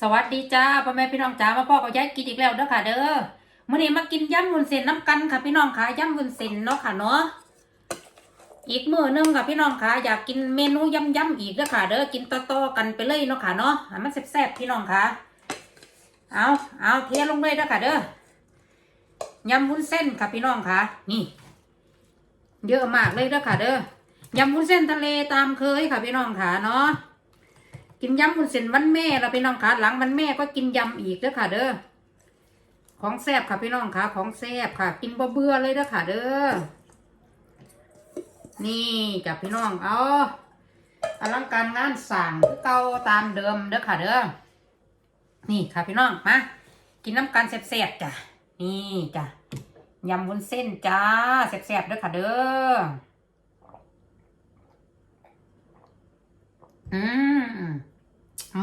สวัสดีจ้าพ่อแม่พี่น้องจ้ามาพ่อกับยายกินอีกแล้วเด้อค่ะ เด้อมื้อนี้มากินยำวุ้นเส้นน้ำกันค่ะพี่น้องค่ะยำวุ้นเส้นเนาะค่ะเนาะอีกมื้อหนึงค่ะพี่น้องค่ะอยากกินเมนูยำยำอีกเด้อค่ะ เด้อกินต่อๆกันไปเลยเนาะค่ะเนาะมันแซ่บๆพี่น้องค่ะเอาเอาเทลงเลยเด้อค่ะ เด้อยำวุ้นเส้นค่ะพี่น้องค่ะ นี่ เยอะมากเลยเด้อค่ะ เด้อยำวุ้นเส้นทะเลตามเคยค่ะพี่น้องค่ะเนาะ กินยำวุ้นเส้นวันแม่เราพี่น้องคะหลังวันแม่ก็กินยำอีกเด้อค่ะ เด้อของแซ่บค่ะพี่น้องคะของแซ่บค่ะ กินบ่เบื่อเลยเด้อค่ะ เด้อนี่จ้ะพี่น้องเอาอลังการงานสั่งเก่าตามเดิมเด้อค่ะเด้อนี่ค่ะพี่น้องมากินน้ำกันแซ่บๆจ้ะนี่จ้ะยำวุ้นเส้นจ้าแซ่บๆเด้อค่ะเด้ออืม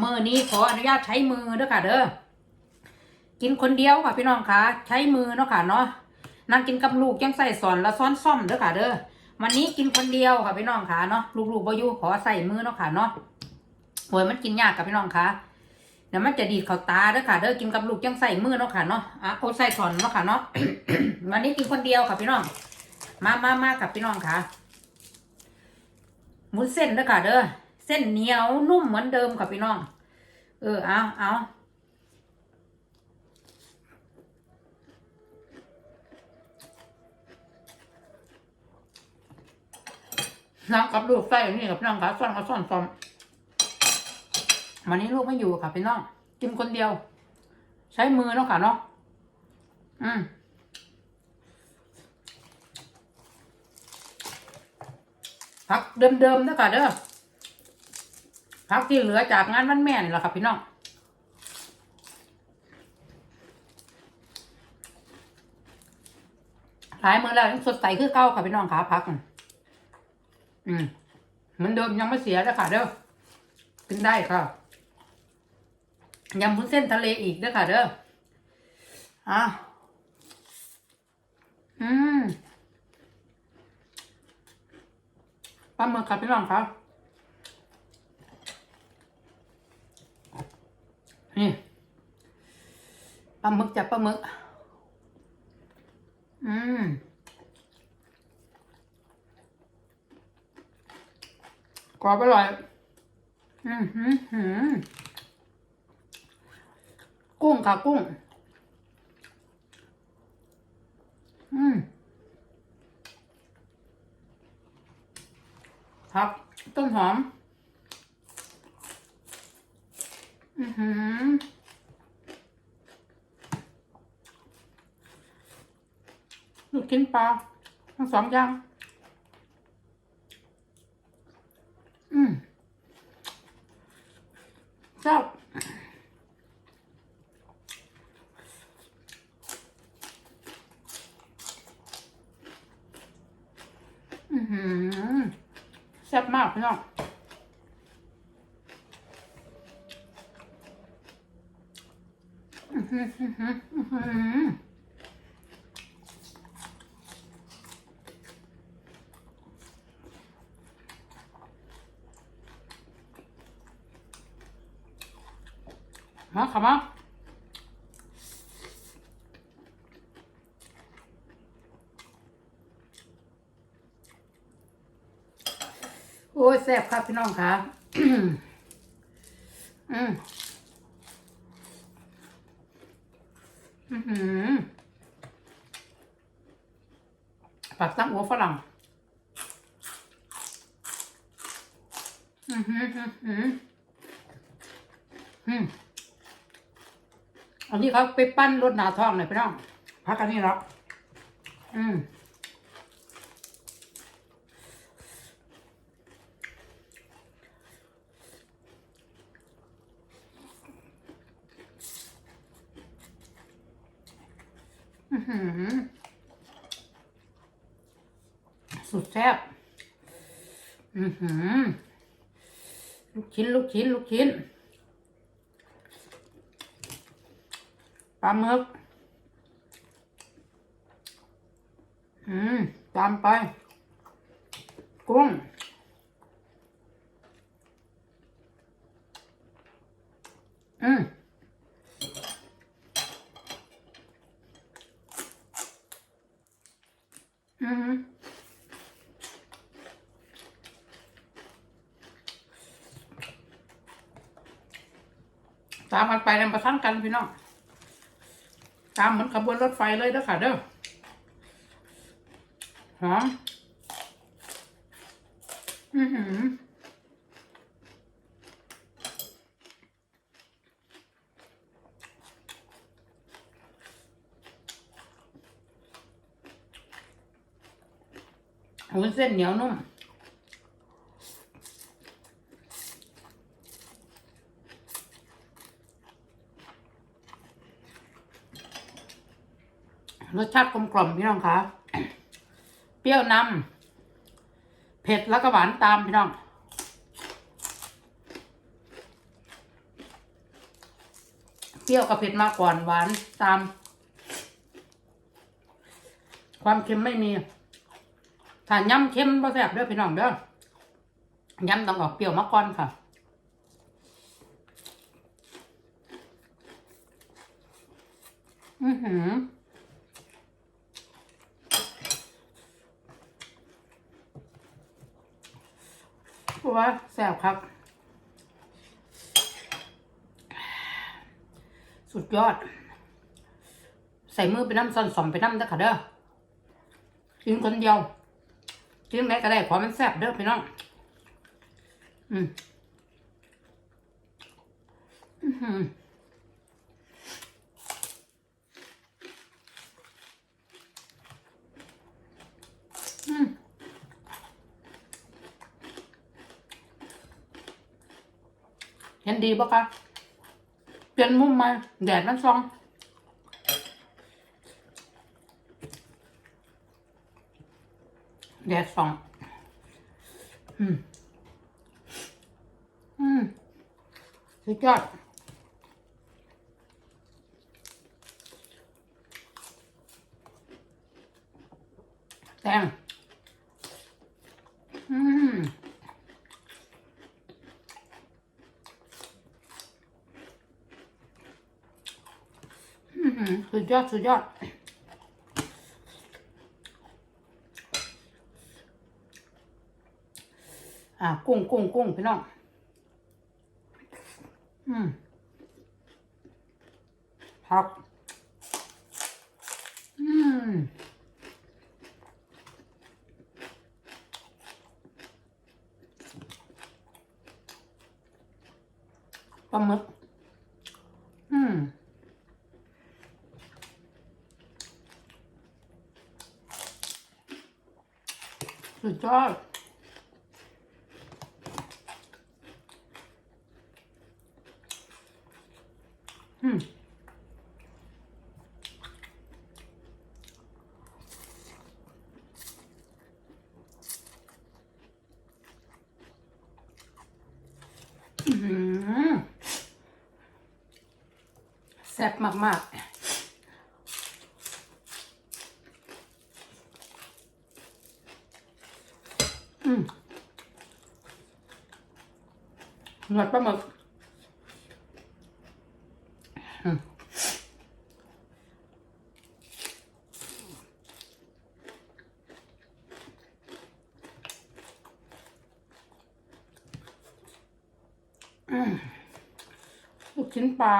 มือนี้ขออนุญาตใช้มือเด้อค่ะ เด้อกินคนเดียวค่ะพี่น้องคะใช้มือเนาะค่ะเนาะนั่งกินกับลูกยังใส่สอนและซ้อนซ่อมเด้อค่ะ เด้อวันนี้กินคนเดียวค่ะพี่น้องคะเนาะลูกๆบอยู่ขอใส่มือเนาะค่ะเนาะโอ้ยมันกินยากกับพี่น้องคะเดี๋ยวมันจะดีดเข้าตาเด้อค่ะ เด้อกินกับลูกยังใส่มือเนาะค่ะเนาะอะโอ้ใส่สอนเนาะค่ะเนาะวันนี้กินคนเดียวค่ะพี่น้อง มามามากับพี่น้องค่ะมุนเส้นเด้อค่ะ เด้อ เส้นเหนียวนุ่มเหมือนเดิมค่ะพี่น้อง เออเอาเอาน้ำกับลูกไส้นี่กับพี่น้องค่ะซ่อนกับซ่อนซ่อมวันนี้ลูกไม่อยู่ค่ะพี่น้อง กินคนเดียว ใช้มือเนาะค่ะเนาะอืมพักเดิมๆนะค่ะเด้อ พักที่เหลือจากงานวันแม่นี่แหละครับพี่น้องหลายมือแล้วยังสดใสคือเก้าค่ะพี่น้องขาพัก อืมเหมือนเดิมยังไม่เสียนะค่ะเด้อกินได้ค่ะยำวุ้นเส้นทะเลอีกเด้อค่ะเด้ออะอืมปลาหมึกค่ะพี่น้องครับ นี่ ปลาหมึกจับปลาหมึก อืม กรอบอร่อย อืมหืมหืมกุ้งค่ะกุ้ง อืมครับต้นหอม อือหือลู กินปลาทั้งสองอย่าง อืมเจ้าอือหือแซ่บมากพี่น้องอื้อหืออื้อหือ อหือมาขับมาโอ้ยแซ่บครับพี่น้องค่ะอืมอือหือปักตั้งหัวฝรั่ง อือหืออือหืออืม อันนี้เขาไปปั้นรถหนาท้องเลยพี่น้องพักกันนี่แล้วอืมอื้อหือสุดแซ่บ อือหือ ลูกชิ้น ลูกชิ้น ลูกชิ้น ปลาหมึก อืม ตามไป กุ้ง อืม อืมตามมันไปแล้วประทันกันพี่น้อง ตามเหมือนขบวนรถไฟเลยเด้อค่ะเด้อหอมอือหือวุ้นเส้นเหนียวนุ่ม รสชาติกลมกล่อมพี่น้องคะเปรี้ยวนำเผ็ดแล้วก็หวานตามพี่น้อง เปรี้ยวกับเผ็ดมาก่อนหวานตาม ความเค็มไม่มีถ้าย่ำเค็มบ่แซ่บเด้อพี่น้องเด้อย่ำต้องออกเปรี้ยวมาก่อนค่ะอือหือ เพราะว่าแซ่บครับ สุดยอด ใส่มือไปน้ำซอนสอมไปน้ำเด้ค่ะเด้อกินคนเดียวกินไหนก็ได้ขอมันแซ่บเด้อพี่น้อง อืม อือหืออืม เห็นดีปะคะเปลี่ยนมุมมา แดดมันส่องแดดส่อง อืม อืมสุดยอดแตง อืม อื้อหือสุ ดยอดสุดยอดอ่ากุ้งกุ้งกุ้งพี่น้อง อืมผักอืมปลาหมึก อืม สุดยอดอืมแซ่บมาก ๆ หนวดปลาหมึกอืมอืมลูกชิ้นปลา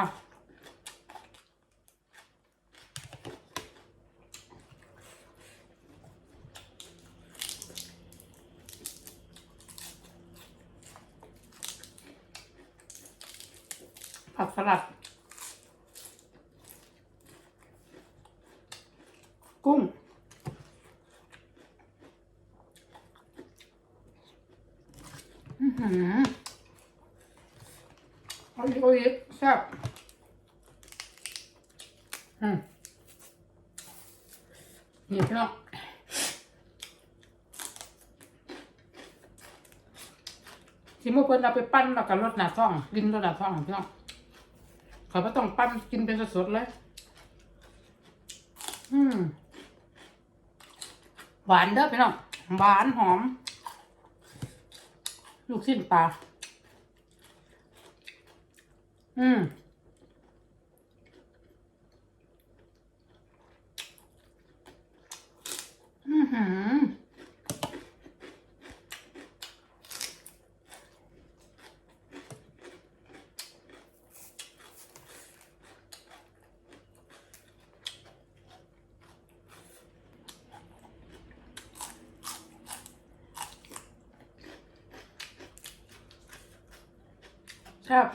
ผักสลัด กุ้ง อือหือเอาอีกเอาอีกแซ่บอืมนี่พี่น้องที่เมื่อเพิ่นเอาไปปั้นแล้วก็รดหน้าท้องกินรดหน้าท้องพี่น้อง เขาไม่ต้องปั้นกินเป็นสดๆเลย อืม หวานเด้อพี่น้องหวานหอม ลูกชิ้นปลาอืม อือหือ ซ่บ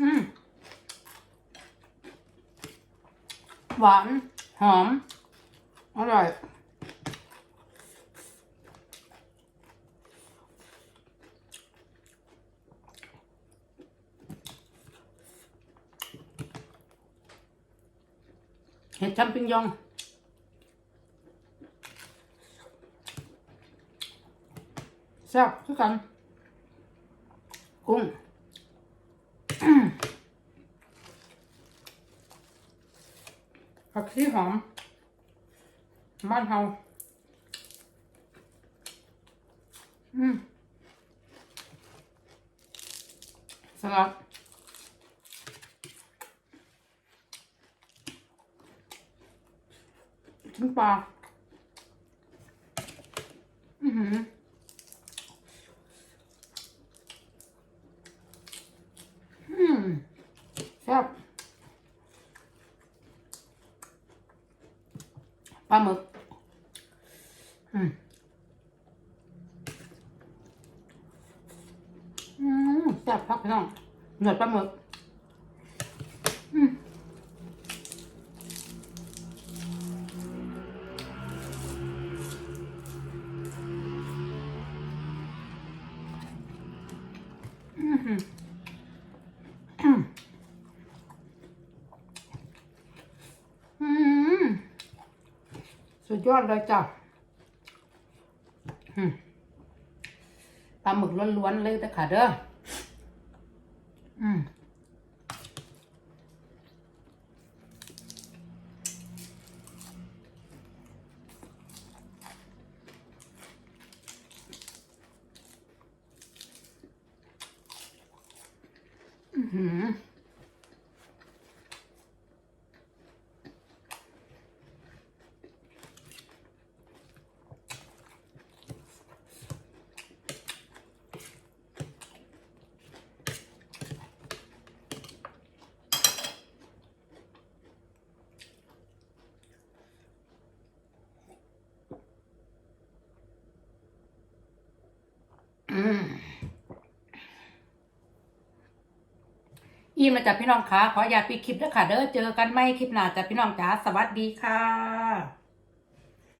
อืมหวาน หอม อร่อย เห็ดชัมปิญญองแซ่บคือกัน กุ้ง ผักชีหอม บ้านเฮาอืมสลัดชิ้นปลาอือหืออืมแซ่บ ปลาหมึก อืมอืมแซ่บพักพี่น้องหนวดปลาหมึก อืมอืมอืมอืมสุ ดยอดเลยจ้ะปลาหมึกล้วนๆเลยแต่ค่ะเด้ออืมอือหือ อืม อิ่มแล้วจ้ะพี่น้องคะขออย่าตปิดคลิปด้วยค่ะ เด้อเจอกันไม่คลิปหน้าจ้ะพี่น้องจ๋าสวัสดีค่ะ